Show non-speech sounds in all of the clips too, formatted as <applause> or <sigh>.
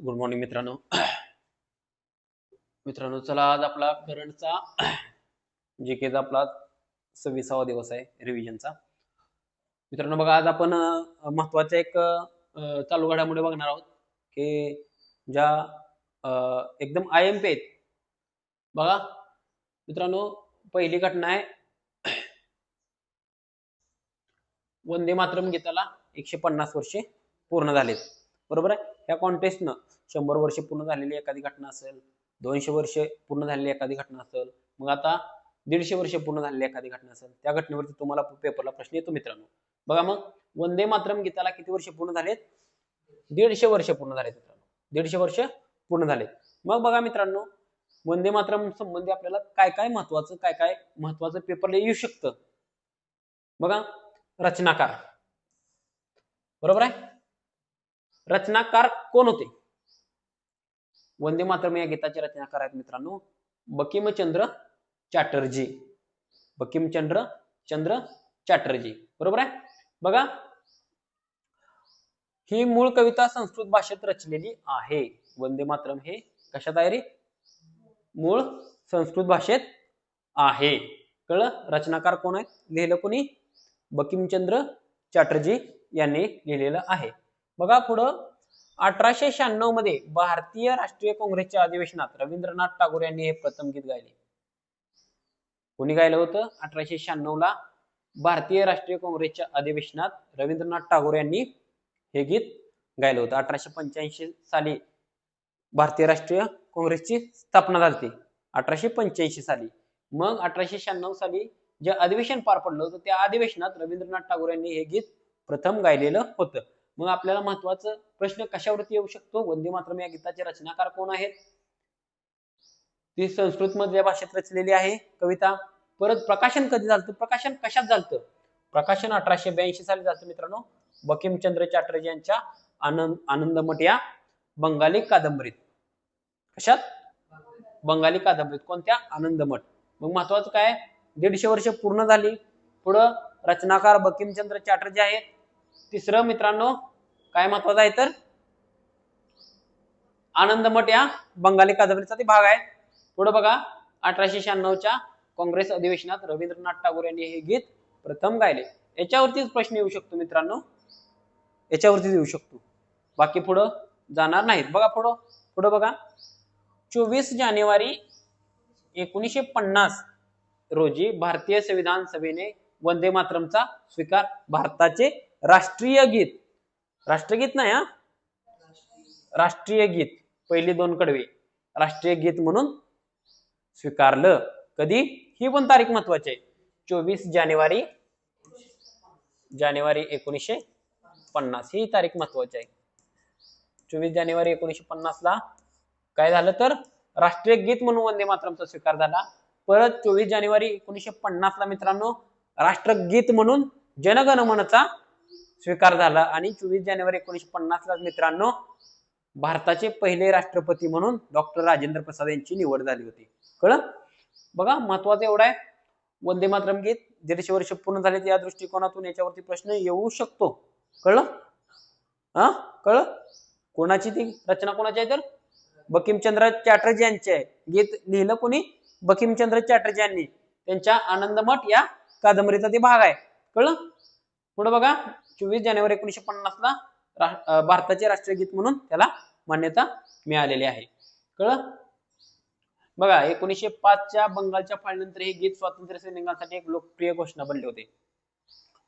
Good morning मित्रांनो. <clears throat> मित्रांनो चला आज आपला करंटचा <clears throat> जे केचा आपला सव्वीसावा दिवस आहे रिव्हिजनचा मित्रांनो बघा आज आपण महत्त्वाच्या एक चालू घडामोडी बघणार आहोत की ज्या अं, एकदम आय एम पी आहेत. बघा मित्रांनो पहिली घटना आहे <clears throat> वंदे मातरम गीताला एकशे पन्नास वर्षे पूर्ण झालेत. बरोबर आहे? ह्या कॉन्टेस्टनं शंभर वर्ष पूर्ण झालेली एखादी घटना असेल दोनशे वर्ष पूर्ण झालेली एखादी घटना असेल मग आता दीडशे वर्ष पूर्ण झालेली एखादी घटना असेल त्या घटनेवरती तुम्हाला पेपरला प्रश्न येतो मित्रांनो. बघा मग वंदे मातरम गीताला किती वर्ष पूर्ण झालेत? दीडशे वर्ष पूर्ण झालेत मित्रांनो. दीडशे वर्ष पूर्ण झालेत. मग बघा मित्रांनो वंदे मातरम संबंधी आपल्याला काय काय महत्वाचं काय काय महत्वाचं पेपरला येऊ शकतं? बघा रचनाकार. बरोबर आहे? रचनाकार कोण होते? वंदे मातरम या गीताचे रचनाकार आहेत मित्रांनो बकिमचंद्र चॅटर्जी. बकिमचंद्र चंद्र चॅटर्जी. बरोबर आहे? बघा ही मूळ कविता संस्कृत भाषेत रचलेली आहे. वंदे मातरम हे कशात आहे रे? मूळ संस्कृत भाषेत आहे. कळलं? रचनाकार कोण आहेत? लिहिलं कोणी? बकिमचंद्र चॅटर्जी यांनी लिहिलेलं आहे. बघा पुढं. अठराशे शहाण्णवमध्ये भारतीय राष्ट्रीय काँग्रेसच्या अधिवेशनात रवींद्रनाथ टागोर यांनी हे प्रथम गीत गायले. कोणी गायलं होतं? अठराशे शहाण्णव ला भारतीय राष्ट्रीय काँग्रेसच्या अधिवेशनात रवींद्रनाथ टागोर यांनी हे गीत गायलं होतं. अठराशे पंच्याऐंशी साली भारतीय राष्ट्रीय काँग्रेसची स्थापना झाली अठराशे पंच्याऐंशी साली. मग अठराशे शहाण्णव साली जे अधिवेशन पार पडलं होतं त्या अधिवेशनात रवींद्रनाथ टागोर यांनी हे गीत प्रथम गायलेलं होतं. मग आपल्याला महत्वाचं प्रश्न कशावरती येऊ शकतो? वंदे मातरम या गीताचे रचनाकार कोण आहेत? ती संस्कृत मधल्या भाषेत रचलेली आहे कविता. परत प्रकाशन कधी झालं प्रकाशन कशात झालं प्रकाशन अठराशे ब्याऐंशी साली झालं मित्रांनो. बकिमचंद्र चॅटर्जी यांच्या आनंद आनंदमठ या बंगाली कादंबरीत. कशात? बंगाली कादंबरीत. कोणत्या? आनंदमठ मग महत्वाचं काय? दीडशे वर्ष पूर्ण झाली. पुढं रचनाकार बकिमचंद्र चॅटर्जी आहेत. तिसरं मित्रांनो काय महत्वाचं आहे तर? आनंदमठ या बंगाली कादंबरीचा ते भाग आहे. पुढे बघा अठराशे शहाण्णवच्या काँग्रेस अधिवेशनात रवींद्रनाथ टागोर यांनी हे गीत प्रथम गायले. याच्यावरतीच प्रश्न येऊ शकतो मित्रांनो. याच्यावरतीच येऊ शकतो. बाकी पुढं जाणार नाहीत. बघा पुढं. पुढं बघा. चोवीस जानेवारी एकोणीसशे पन्नास रोजी भारतीय संविधान सभेने वंदे मातरमचा स्वीकार भारताचे राष्ट्रीय गीत. राष्ट्रगीत नाही हा? राष्ट्रीय गीत. पहिली दोन कडवे. राष्ट्रीय गीत म्हणून स्वीकारलं. कधी? ही पण तारीख महत्वाची आहे. चोवीस जानेवारी जानेवारी एकोणीसशे पन्नास. ही तारीख महत्वाची आहे. चोवीस जानेवारी एकोणीसशे पन्नास ला काय झालं तर? राष्ट्रीय गीत म्हणून वंदे मातरमचा स्वीकार झाला. परत चोवीस जानेवारी एकोणीसशे पन्नास ला मित्रांनो राष्ट्रगीत म्हणून जनगणमनचा स्वीकार झाला. आणि चोवीस जानेवारी एकोणीसशे पन्नास ला मित्रांनो भारताचे पहिले राष्ट्रपती म्हणून डॉक्टर राजेंद्र प्रसाद यांची निवड झाली होती. कळ बघा महत्वाचं एवढं आहे. वंदे मातरम गीत दीडशे वर्ष पूर्ण झाले या दृष्टिकोनातून याच्यावरती प्रश्न येऊ शकतो. कळलं? हा? कळ कोणाची ती रचना कोणाची आहे तर? बकिमचंद्र चॅटर्जी यांचे आहे. गीत लिहिलं कोणी? बकिमचंद्र चॅटर्जी यांनी. त्यांच्या आनंदमठ या कादंबरीचा ते भाग आहे. कळलं? पुढे बघा. चोवीस जानेवारी एकोणीशे पन्नासला रा- भारताचे राष्ट्रीय गीत म्हणून त्याला मान्यता मिळालेली आहे. कळलं? बघा एकोणीशे पाचच्या बंगालच्या फाळणीनंतर हे गीत स्वातंत्र्य सैनिकांसाठी एक लोकप्रिय घोषणा बनले होते.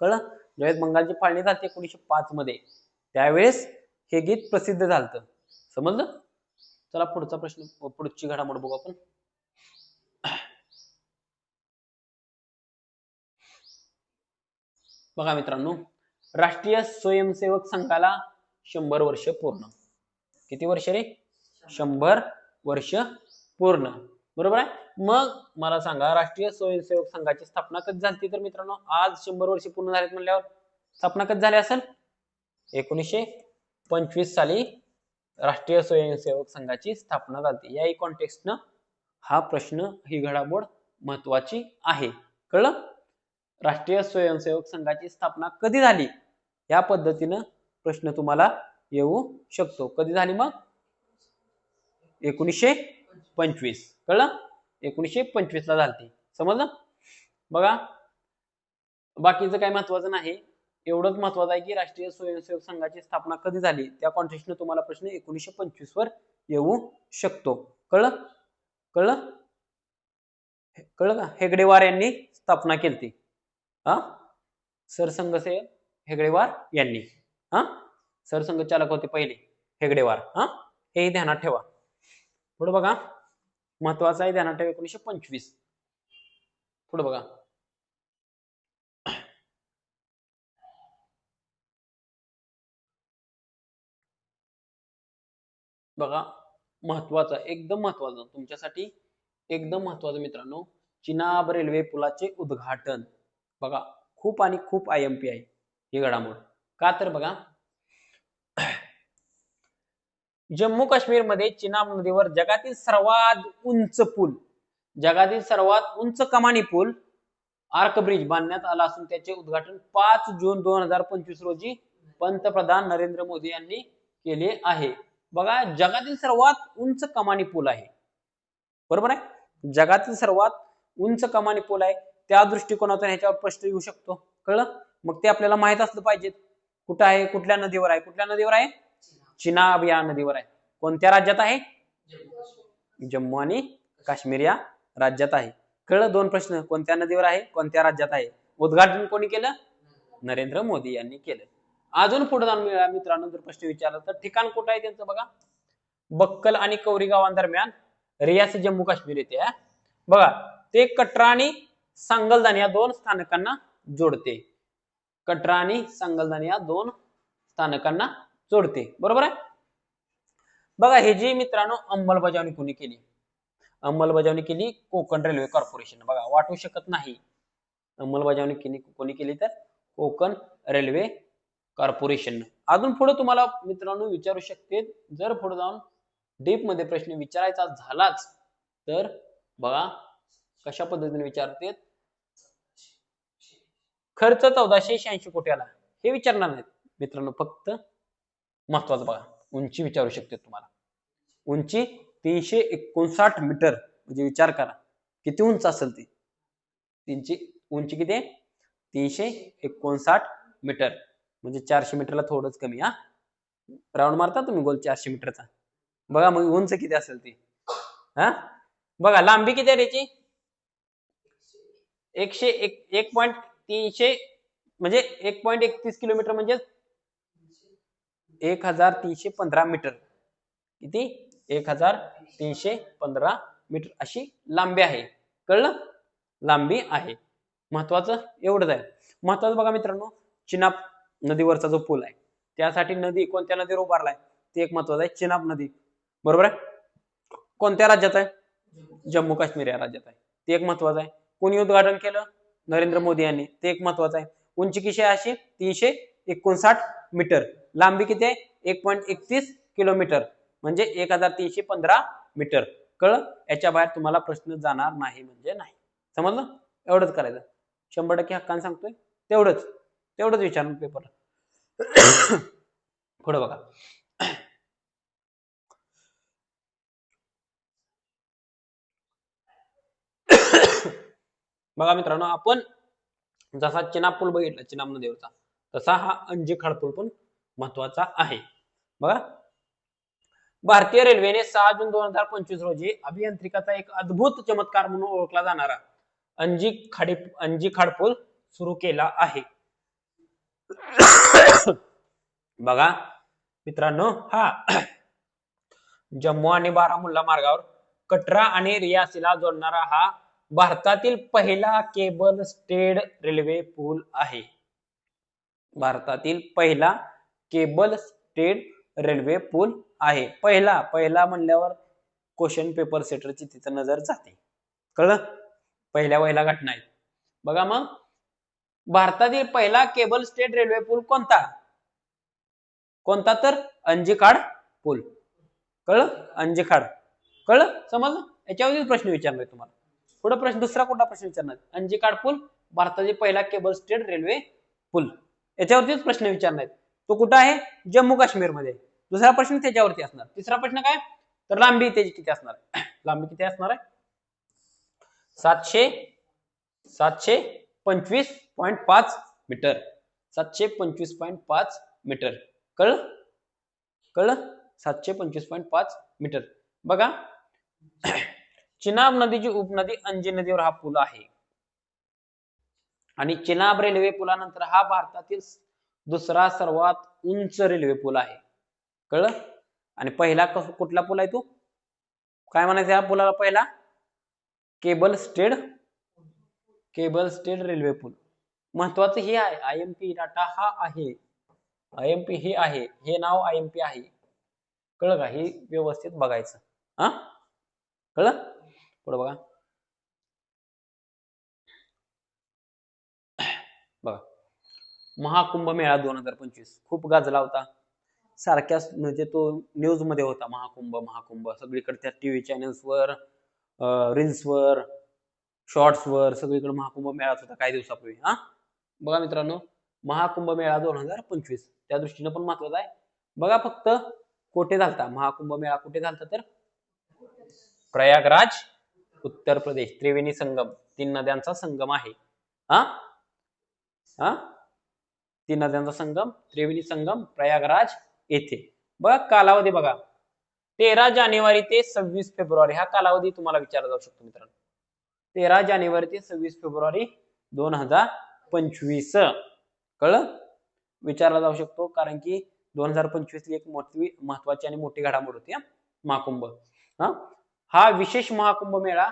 कळलं? ज्यावेळेस बंगालची फाळणी झाली एकोणीशे पाच मध्ये त्यावेळेस हे गीत प्रसिद्ध झालं समजलं? चला पुढचा प्रश्न पुढची घडामोड बघू आपण. बघा मित्रांनो राष्ट्रीय स्वयंसेवक संघाला शंभर वर्ष पूर्ण. किती वर्ष रे? शंभर वर्ष पूर्ण. बरोबर आहे? मग मला सांगा राष्ट्रीय स्वयंसेवक संघाची स्थापना कधी झाली तर मित्रांनो? आज शंभर वर्ष पूर्ण झालेत म्हणल्यावर स्थापना कधी झाली असेल? एकोणीसशे पंचवीस साली राष्ट्रीय स्वयंसेवक संघाची स्थापना झाली याही कॉन्टेक्स्टनं हा प्रश्न ही घडामोड महत्वाची आहे. कळलं? राष्ट्रीय स्वयंसेवक संघाची स्थापना कधी झाली? या पद्धतीनं प्रश्न तुम्हाला येऊ शकतो. कधी झाली मग? एकोणीसशे पंचवीस. कळलं? एकोणीसशे पंचवीस ला झालती. समजलं? बघा. बाकीचं काय महत्वाचं नाही. एवढंच महत्वाचं आहे की राष्ट्रीय स्वयंसेवक संघाची स्थापना कधी झाली? त्या कॉन्टेक्स्टने तुम्हाला प्रश्न एकोणीसशे पंचवीस वर येऊ शकतो. कळलं? कळलं? कळलं का? हेगडेवार यांनी स्थापना केली हा? सरसंघसेवक हेगडेवार यांनी. हा? सरसंघ चालक होते पहिले हेगडेवार. हा? हेही ध्यानात ठेवा. पुढे बघा. महत्वाचं आहे ध्यानात ठेवा एकोणीशे पंचवीस. पुढे बघा. बघा. महत्त्वाचा एकदम महत्वाचं. तुमच्यासाठी एकदम महत्वाचं मित्रांनो चिनाब रेल्वे पुलाचे उद्घाटन. बघा खूप आणि खूप आय एम पी आहे ही घडामोड. का तर बघा जम्मू काश्मीरमध्ये चिनाब नदीवर जगातील सर्वात उंच पूल जगातील सर्वात उंच कमानी पूल आर्क ब्रिज बांधण्यात आला असून त्याचे उद्घाटन पाच जून दोन हजार पंचवीस रोजी पंतप्रधान नरेंद्र मोदी यांनी केले आहे. बघा जगातील सर्वात उंच कमानी पूल आहे. बरोबर आहे? जगातील सर्वात उंच कमानी पूल आहे. त्या दृष्टिकोनातून ह्याच्यावर प्रश्न येऊ शकतो. कळलं? मग ते आपल्याला माहीत असलं पाहिजे कुठं आहे? कुठल्या नदीवर आहे? कुठल्या नदीवर आहे? चिनाब या नदीवर आहे. कोणत्या राज्यात आहे? जम्मू आणि काश्मीर या राज्यात आहे. कळलं? दोन प्रश्न. कोणत्या नदीवर आहे? कोणत्या राज्यात आहे? उद्घाटन कोणी केलं? नरेंद्र मोदी यांनी केलं. अजून पुढे जाऊन मिळा- मित्रांनो जर प्रश्न विचारला तर. ठिकाण कुठं आहे त्यांचं बघा? बक्कल आणि कौरी गावांदरम्यान रियास जम्मू काश्मीर येते बघा ते कटरा आणि सांगलदान या दोन स्थानकांना जोडते. कटरा आणि सांगलदान या दोन स्थानकांना जोडते. बरोबर आहे? बघा हे जी मित्रांनो अंमलबजावणी कोणी केली? अंमलबजावणी केली कोकण रेल्वे कॉर्पोरेशन. बघा वाटू शकत नाही. अंमलबजावणी केली कोणी केली तर? Konkan railway corporation. अजून पुढे तुम्हाला मित्रांनो विचारू शकते जर पुढे जाऊन डीपमध्ये प्रश्न विचारायचा झालाच तर बघा कशा पद्धतीने विचारते खर्च चौदाशे शहाऐंशी कोट्याला. हे विचारणार नाहीत. मित्रांनो फक्त महत्वाचं बघा. उंची विचारू शकते तुम्हाला. उंची तीनशे एकोणसाठ मीटर. म्हणजे विचार करा. किती उंच असेल ती? तीनशे उंची किती आहे? तीनशे एकोणसाठ मीटर. म्हणजे चारशे मीटरला थोडंच कमी हा? राऊंड मारता तुम्ही गोल चारशे मीटरचा. बघा मग उंच किती असेल ती. हा? बघा लांबी किती आहे त्याची? एकशे एक एक पॉईंट तीनशे म्हणजे एक पॉईंट एकतीस किलोमीटर म्हणजे एक हजार तीनशे पंधरा मीटर. किती? एक हजार तीनशे पंधरा मीटर अशी लांबी आहे. कळलं? लांबी आहे. महत्वाचं एवढंच आहे. महत्वाचं बघा मित्रांनो चिनाब नदीवरचा जो पूल आहे त्यासाठी नदी कोणत्या नदीवर उभारलाय? ते एक महत्वाचं आहे चिनाब नदी. बरोबर आहे? कोणत्या राज्यात आहे? जम्मू काश्मीर या राज्यात आहे. ते एक महत्वाचं आहे. कोणी उद्घाटन केलं? नरेंद्र मोदी यांनी. ते एक महत्वाचं आहे. उंची किती आहे अशी? तीनशे एकोणसाठ मीटर. लांबी किती आहे? एक पॉईंट एकतीस किलोमीटर. म्हणजे एक हजार तीनशे पंधरा मीटर. कळ याच्या बाहेर तुम्हाला प्रश्न जाणार नाही म्हणजे नाही. समजलं? एवढंच करायचं. शंभर टक्के हक्कान सांगतोय. तेवढंच. तेवढंच विचारून पेपर <coughs> पुढे बघा. बघा मित्रांनो आपण जसा चिनाब पूल बघितला चिनाब नदीवरचा तसा हा अंजी पूल पण महत्त्वाचा आहे. बघा. भारतीय रेल्वेने सहा जून दोन हजार पंचवीस रोजी अभियांत्रिकाचा एक अद्भुत चमत्कार म्हणून ओळखला जाणारा अंजी खाडी अंजी खाडपूल सुरू केला आहे. बघा मित्रांनो हा जम्मू आणि बारामुल्ला मार्गावर कटरा आणि रियासीला जोडणारा हा भारतातील पहिला केबल स्टेड रेल्वे पूल आहे. भारतातील पहिला केबल स्टेड रेल्वे पूल आहे. पहिला पहिला म्हणल्यावर क्वेश्चन पेपर सेटरची तिथं नजर जाते. कळलं? पहिल्या वहिला घटना आहे बघा मग. भारतातील पहिला केबल स्टेट रेल्वे पूल कोणता? कोणता तर? अंजिखाड पूल. कळलं? अंजिखाड कळलं? समजलं? याच्यावरती प्रश्न विचारणार तुम्हाला. पुढे प्रश्न दुसरा कोणता प्रश्न विचारणार? अंजिकाड पूल भारताचे पहिला केबल स्टेट रेल्वे पूल. याच्यावरतीच प्रश्न विचारणार तो कुठं आहे? जम्मू काश्मीरमध्ये दुसरा प्रश्न त्याच्यावरती असणार. तिसरा प्रश्न काय? तर लांबी त्याची किती असणार <coughs> लांबी किती असणार आहे? सातशे सातशे पंचवीस पॉईंट पाच मीटर. सातशे पंचवीस पॉईंट पाच मीटर. कळ कळ सातशे पंचवीस पॉईंट पाच मीटर. बघा. चिनाब नदीची उपनदी अंजी नदीवर हा पूल आहे. आणि चिनाब रेल्वे पुलानंतर हा भारतातील दुसरा सर्वात उंच रेल्वे पूल आहे. कळलं? आणि पहिला कस- कुठला पूल आहे तो? काय म्हणायचं या पुलाला पहिला? Cable stayed cable stayed railway पूल. महत्वाचं हे आहे आय एम पी डाटा हा आहे. आय एम पी हे आहे हे नाव आय एम पी आहे. कळलं का? हे व्यवस्थित बघायचं. हा? कळलं? पुढे बघा. बघा. महाकुंभ मेळा दोन हजार पंचवीस. खूप गाजला होता. सारख्याच म्हणजे तो न्यूजमध्ये होता महाकुंभ महाकुंभ. सगळीकडे त्या टीव्ही चॅनल्सवर रील्सवर शॉर्ट्सवर सगळीकडे महाकुंभ मेळाच होता काही दिवसापूर्वी. हा? बघा मित्रांनो महाकुंभ मेळा दोन हजार पंचवीस. त्या दृष्टीने पण महत्त्वाचा आहे. बघा फक्त कुठे झालता? महाकुंभ मेळा कुठे झालता तर? प्रयागराज उत्तर प्रदेश त्रिवेणी संगम तीन नद्यांचा संगम आहे. हा हा तीन नद्यांचा संगम त्रिवेणी संगम प्रयागराज येथे. बघा कालावधी बघा. तेरा जानेवारी ते सव्वीस फेब्रुवारी हा कालावधी तुम्हाला विचारला जाऊ शकतो मित्रांनो. तेरा जानेवारी ते सव्वीस फेब्रुवारी दोन हजार पंचवीस. कळ विचारला जाऊ शकतो कारण की दोन हजार पंचवीस एक मोठी महत्वाची आणि मोठी घडामोड होती माकुंभ महाकुंभ. हा? हा विशेष महाकुंभ मेळा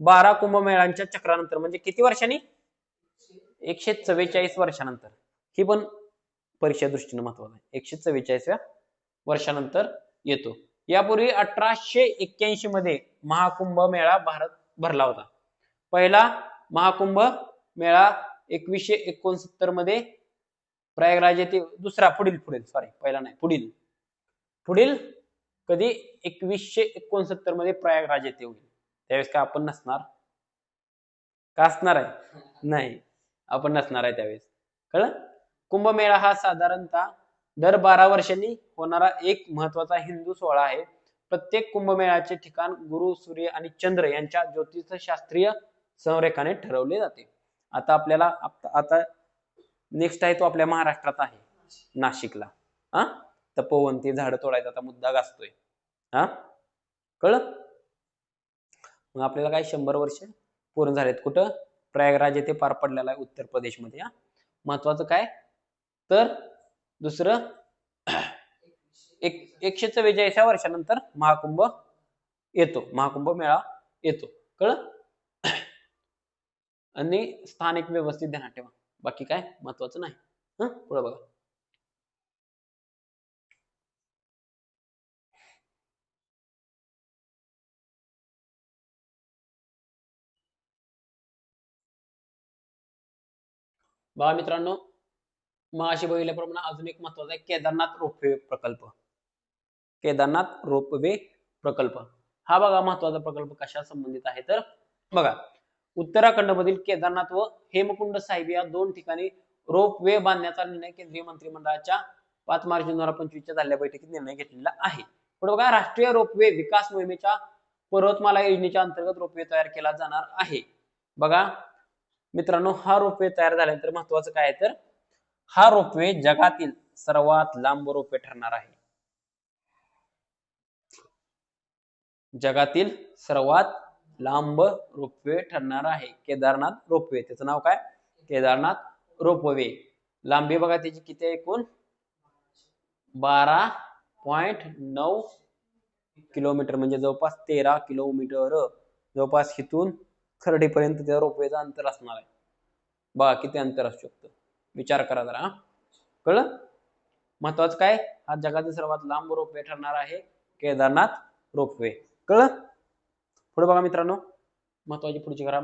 बारा कुंभमेळांच्या चक्रानंतर म्हणजे किती वर्षांनी? एकशे चव्वेचाळीस वर्षानंतर. ही पण परीक्षा दृष्टीने महत्वाचं आहे. एकशे चव्वेचाळीसव्या वर्षानंतर येतो. यापूर्वी अठराशे एक्क्याऐंशी मध्ये महाकुंभ मेळा भारत भरला होता. पहिला महाकुंभ मेळा एकवीसशे एकोणसत्तरमध्ये प्रयागराज येथे दुसरा पुढील पुढील सॉरी पहिला नाही पुढील. पुढील कधी एकवीसशे एकोणसत्तरमध्ये प्रयागराज येथे होईल. त्यावेळेस काय आपण नसणार? का असणार आहे? नाही. आपण नसणार आहे त्यावेळेस. कळलं? कुंभमेळा हा साधारणतः दर बारा वर्षांनी होणारा एक महत्त्वाचा हिंदू सोहळा आहे. प्रत्येक कुंभमेळाचे ठिकाण गुरु सूर्य आणि चंद्र यांच्या ज्योतिषशास्त्रीय संरेखाने ठरवले जाते. आता आपल्याला आता नेक्स्ट आहे तो आपल्या महाराष्ट्रात आहे नाशिकला. हा तपोवंती झाडं तोडायचा आता मुद्दा गाजतोय. हा? कळलं? मग आपल्याला काय शंभर वर्ष पूर्ण झालेत कुठं? प्रयागराज येथे पार पडलेला आहे उत्तर प्रदेशमध्ये हा? महत्वाचं काय? तर दुसरं एक एकशे चव्वेचाळीसव्या वर्षानंतर महाकुंभ येतो. महाकुंभ मेळा येतो. कळ आणि स्थानिक व्यवस्थित ध्यानात ठेवा. बाकी काय? महत्वाचं नाही. हं? पुढे बघा. बघा मित्रांनो मगाशी बघितल्याप्रमाणे अजून एक महत्त्वाचा आहे केदारनाथ रोपवे प्रकल्प. केदारनाथ रोपवे प्रकल्प. हा बघा महत्त्वाचा प्रकल्प कशा संबंधित आहे तर बघा उत्तराखंड मधील केदारनाथ व हेमकुंड साहिब या दोन ठिकाणी रोपवे बांधण्याचा निर्णय केंद्रीय मंत्रिमंडळाच्या पाच मार्च दोन हजार पंचवीसच्या झालेल्या बैठकीत निर्णय घेतलेला आहे. पण बघा राष्ट्रीय रोपवे विकास मोहिमेच्या पर्वतमाला योजनेच्या अंतर्गत रोपवे तयार केला जाणार आहे. बघा मित्रांनो हा रोपवे तयार झाल्यानंतर महत्वाचं काय तर हा रोपवे जगातील सर्वात लांब रोपवे ठरणार आहे. जगातील सर्वात लांब रोपवे ठरणार आहे. केदारनाथ रोपवे. त्याचं नाव काय? केदारनाथ रोपवे. लांबी बघा त्याची किती आहे एकूण? बारा पॉइंट नऊ किलोमीटर म्हणजे जवळपास तेरा किलोमीटर. जवळपास इथून खरडीपर्यंत त्या रोपवेचं अंतर असणार आहे. बघा किती अंतर असू शकतं. विचार करा जरा कळलं? महत्वाचं काय? हा जगातील सर्वात लांब रोपवे ठरणार आहे केदारनाथ रोपवे. कळलं? पुढे बघा मित्रांनो महत्वाची पुढची घरा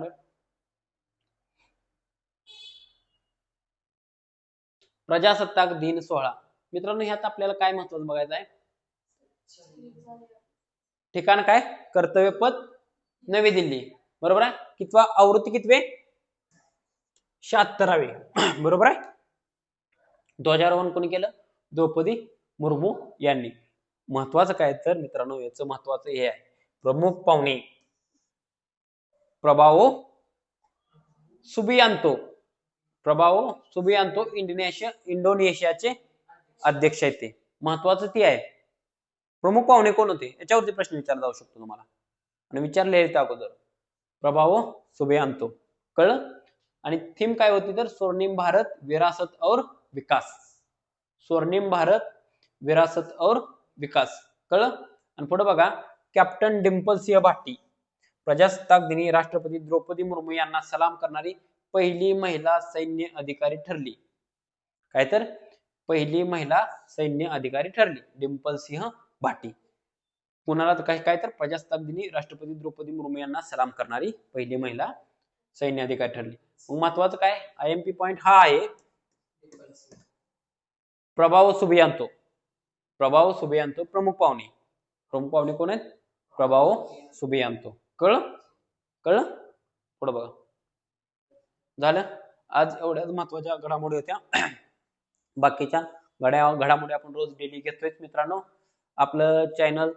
प्रजासत्ताक दिन सोहळा. मित्रांनो ह्यात आपल्याला काय महत्वाचं बघायचं आहे? ठिकाण काय? कर्तव्य पद नवी दिल्ली. बरोबर आहे? कितवा आवृत्ती कितवे? शहात्तरावे. <clears throat> बरोबर आहे? ध्वजारोहण कोणी केलं? द्रौपदी मुर्मू यांनी. महत्वाचं काय तर मित्रांनो याचं महत्वाचं हे आहे. प्रमुख पाहुणे. Prabowo Subianto. Prabowo Subianto Indonesia इंडोनेशियाचे अध्यक्ष आहेत ते. महत्वाचं ती आहे. प्रमुख पाहुणे कोण होते? याच्यावरती प्रश्न विचारला जाऊ शकतो तुम्हाला. आणि विचारले अगोदर. प्रभाओ आणतो कळलं? आणि थीम काय होती तर? स्वर्णिम भारत विरासत और विकास. स्वर्णिम भारत विरासत और विकास. कळलं? आणि पुढे बघा कॅप्टन डिम्पल सिंह भाटी. प्रजासत्ताक दिनी राष्ट्रपती द्रौपदी मुर्मू यांना सलाम करणारी पहिली महिला सैन्य अधिकारी ठरली. काय तर? पहिली महिला सैन्य अधिकारी ठरली डिम्पल सिंह भाटी. कुणाला तर काय काय तर प्रजासत्ताक दिनी राष्ट्रपती द्रौपदी मुर्मू यांना सलाम करणारी पहिली महिला सैन्य अधिकारी ठरली. मग महत्वाचं काय? आय एम पी पॉइंट हा आहे. प्रभाव सुभियांतो. प्रभाव सुभियांतो प्रमुख पाहुणे. प्रमुख पाहुणे कोण आहेत? प्रभाव सुभियांतो. कळ कळ पुढं बघा. झालं? आज एवढ्याच महत्त्वाच्या घडामोडी होत्या. बाकीच्या घड्या घडामोडी आपण रोज डेली घेतोय मित्रांनो. आपलं चॅनल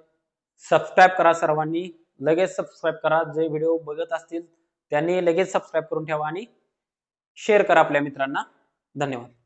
सबस्क्राईब करा सर्वांनी. लगेच सबस्क्राईब करा. जे व्हिडिओ बघत असतील त्यांनी लगेच सबस्क्राईब करून ठेवा आणि शेअर करा आपल्या मित्रांना. धन्यवाद.